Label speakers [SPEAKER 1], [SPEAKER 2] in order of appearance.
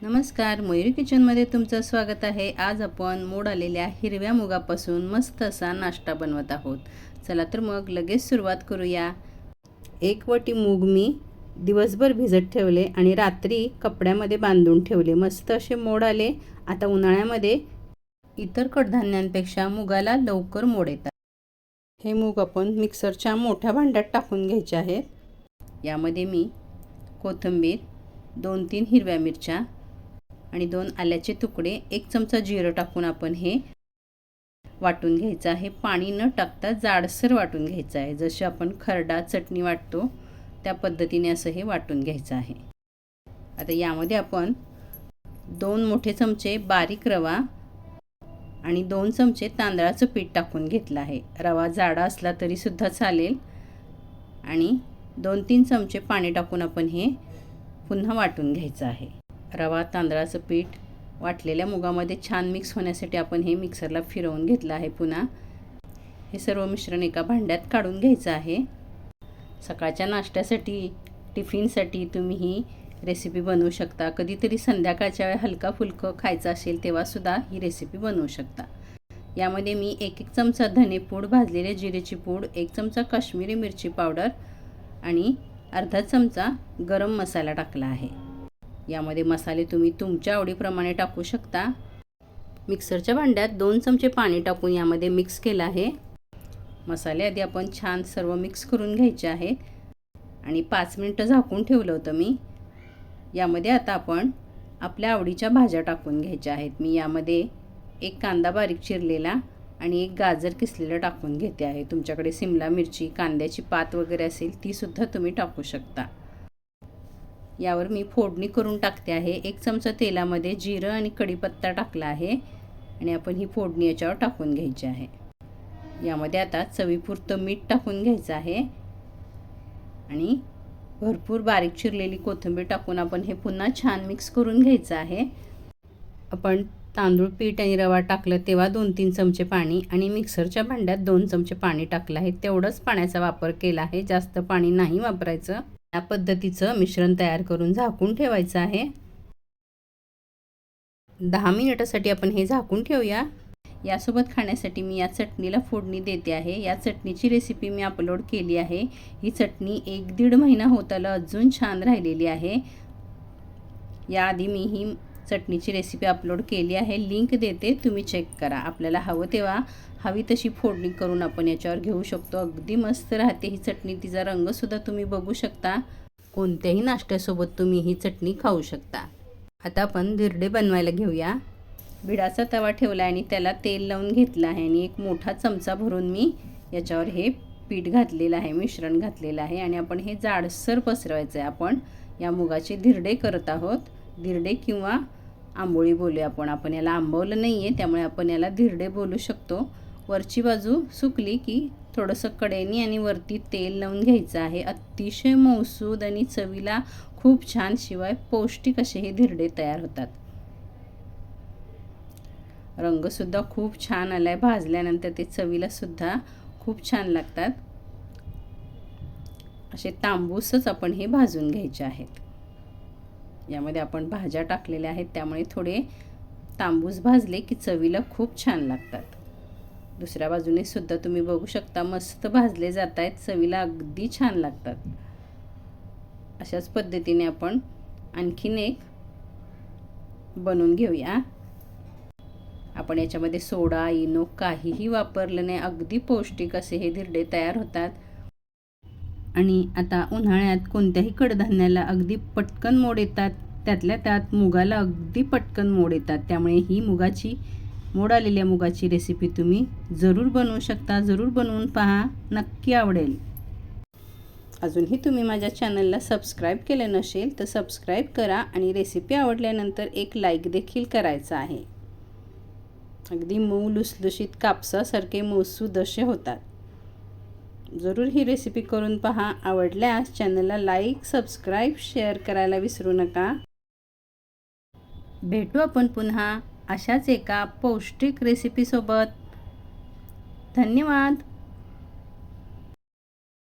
[SPEAKER 1] नमस्कार मयुरी किचनमध्ये तुमचं स्वागत आहे. आज आपण मोड आलेल्या हिरव्या मुगापासून मस्त असा नाश्ता बनवत आहोत. चला तर मग लगेच सुरुवात करूया. एक वटी मूग मी दिवसभर भिजत ठेवले आणि रात्री कपड्यामध्ये बांधून ठेवले. मस्त असे मोड आले. आता उन्हाळ्यामध्ये इतर कडधान्यांपेक्षा मुगाला लवकर मोड येतात. हे मूग आपण मिक्सरच्या मोठ्या भांड्यात टाकून घ्यायचे आहेत. यामध्ये मी कोथिंबीर दोन तीन हिरव्या मिरच्या आणि दोन आल्याचे तुकडे एक चमचा जिरं टाकून आपण हे वाटून घ्यायचं आहे. पाणी न टाकता जाडसर वाटून घ्यायचं आहे. जसे आपण खरडा चटणी वाटतो त्या पद्धतीने असं हे वाटून घ्यायचं आहे. आता यामध्ये आपण दोन मोठे चमचे बारीक रवा आणि दोन चमचे तांदळाचं पीठ टाकून घेतलं आहे. रवा जाडा असला तरीसुद्धा चालेल. आणि दोन तीन चमचे पाणी टाकून आपण हे पुन्हा वाटून घ्यायचं आहे. रवा तांदळाचं पीठ वाटलेल्या मुगामध्ये छान मिक्स होण्यासाठी आपण हे मिक्सरला फिरवून घेतलं आहे पुन्हा. हे सर्व मिश्रण एका भांड्यात काढून घ्यायचं आहे. सकाळच्या नाश्त्यासाठी टिफिनसाठी तुम्ही ही रेसिपी बनवू शकता. कधीतरी संध्याकाळच्या वेळी हलका फुलकं खायचं असेल तेव्हासुद्धा ही रेसिपी बनवू शकता. यामध्ये मी एक एक चमचा धनेपूड भाजलेले जिरेची पूड एक चमचा काश्मीरी मिरची पावडर आणि अर्धा चमचा गरम मसाला टाकला आहे. यामध्ये मसाले तुम्ही तुमच्या आवडीप्रमाणे टाकू शकता. मिक्सरच्या भांड्यात दोन चमचे पाणी टाकून यामध्ये मिक्स केलं आहे. मसाले आधी आपण छान सर्व मिक्स करून घ्यायचे आहेत आणि पाच मिनटं झाकून ठेवलं होतं मी. यामध्ये आता आपण आपल्या आवडीच्या भाज्या टाकून घ्यायच्या आहेत. मी यामध्ये एक कांदा बारीक चिरलेला आणि एक गाजर किसलेलं टाकून घेते आहे. तुमच्याकडे सिमला मिरची कांद्याची पात वगैरे असेल तीसुद्धा तुम्ही टाकू शकता. यावर मी फोडणी करून टाकते आहे. एक चमचा तेलामध्ये जिरं आणि कढीपत्ता टाकला आहे. आणि आपण ही फोडणी याच्यावर टाकून घ्यायची आहे. यामध्ये आता चवीपुरतं मीठ टाकून घ्यायचं आहे. आणि भरपूर बारीक चिरलेली कोथिंबीर टाकून आपण हे पुन्हा छान मिक्स करून घ्यायचं आहे. आपण तांदूळ पीठ आणि रवा टाकलं तेव्हा दोन तीन चमचे पाणी आणि मिक्सरच्या भांड्यात दोन चमचे पाणी टाकलं आहे. तेवढंच पाण्याचा वापर केला आहे. जास्त पाणी नाही वापरायचं. या पद्धतीचं मिश्रण तयार करून झाकून ठेवायचं आहे. दहा मिनिटासाठी आपण हे झाकून ठेवूया. यासोबत खाण्यासाठी मी या चटणीला फोडणी देते आहे. या चटणीची रेसिपी मी अपलोड केली आहे. ही चटणी एक दीड महिना होत आला अजून छान राहिलेली आहे. याआधी मी ही चटणीची रेसिपी अपलोड केली आहे. लिंक देते तुम्ही चेक करा. आपल्याला हवं तेव्हा हवी तशी फोडणी करून आपण याच्यावर घेऊ शकतो. अगदी मस्त राहते ही चटणी. तिचा रंगसुद्धा तुम्ही बघू शकता. कोणत्याही नाश्त्यासोबत तुम्ही ही चटणी खाऊ शकता. आता आपण धिरडे बनवायला घेऊया. भिडाचा तवा ठेवला आहे आणि त्याला तेल लावून घेतलं आहे आणि एक मोठा चमचा भरून मी याच्यावर हे पीठ घातलेलं आहे मिश्रण घातलेलं आहे आणि आपण हे जाडसर पसरवायचं आहे आपण या मुगाचे धिरडे करत आहोत. धिरडे किंवा आंबोळी बोलूया आपण. आपण याला आंबवलं नाही आहे त्यामुळे आपण याला धिरडे बोलू शकतो. वरची बाजू सुकली की थोडंसं कडेनी आणि वरती तेल लावून घ्यायचं आहे. अतिशय मौसूद आणि चवीला खूप छान शिवाय पौष्टिक असे हे धिरडे तयार होतात. रंगसुद्धा खूप छान आला आहे भाजल्यानंतर ते चवीलासुद्धा खूप छान लागतात. असे तांबूसच आपण हे भाजून घ्यायचे आहेत. यामध्ये आपण भाज्या टाकलेल्या आहेत त्यामुळे थोडे तांबूस भाजले की चवीला खूप छान लागतात. दुसऱ्या बाजूने सुद्धा तुम्ही बघू शकता मस्त भाजले जात आहेत चवीला अगदी छान लागतात. अशाच पद्धतीने आपण आणखीन एक बनवून घेऊया. आपण याच्यामध्ये सोडा इनो काहीही वापरलं नाही अगदी पौष्टिक असे हे धिरडे तयार होतात. आणि आता उन्हाळ्यात कोणत्याही कडधान्याला अगदी पटकन मोड येतात. त्यातल्या त्यात मुगाला अगदी पटकन मोड येतात. त्यामुळे ही मुगाची मोड आलेल्या मुगाची रेसिपी तुम्ही जरूर बनवू शकता. जरूर बनवून पहा. नक्की आवडेल. अजूनही तुम्ही माझ्या चॅनलला सबस्क्राईब केलं नसेल तर सबस्क्राईब करा आणि रेसिपी आवडल्यानंतर एक लाईक देखील करायचा आहे. अगदी मऊ लुसलुशीत कापसासारखे मौसूद असे होतात. जरूर ही रेसिपी करून पहा. आवडल्यास चॅनलला लाईक सबस्क्राईब शेअर करायला विसरू नका. भेटू आपण पुन्हा अशाच एका पौष्टिक रेसिपीसोबत धन्यवाद.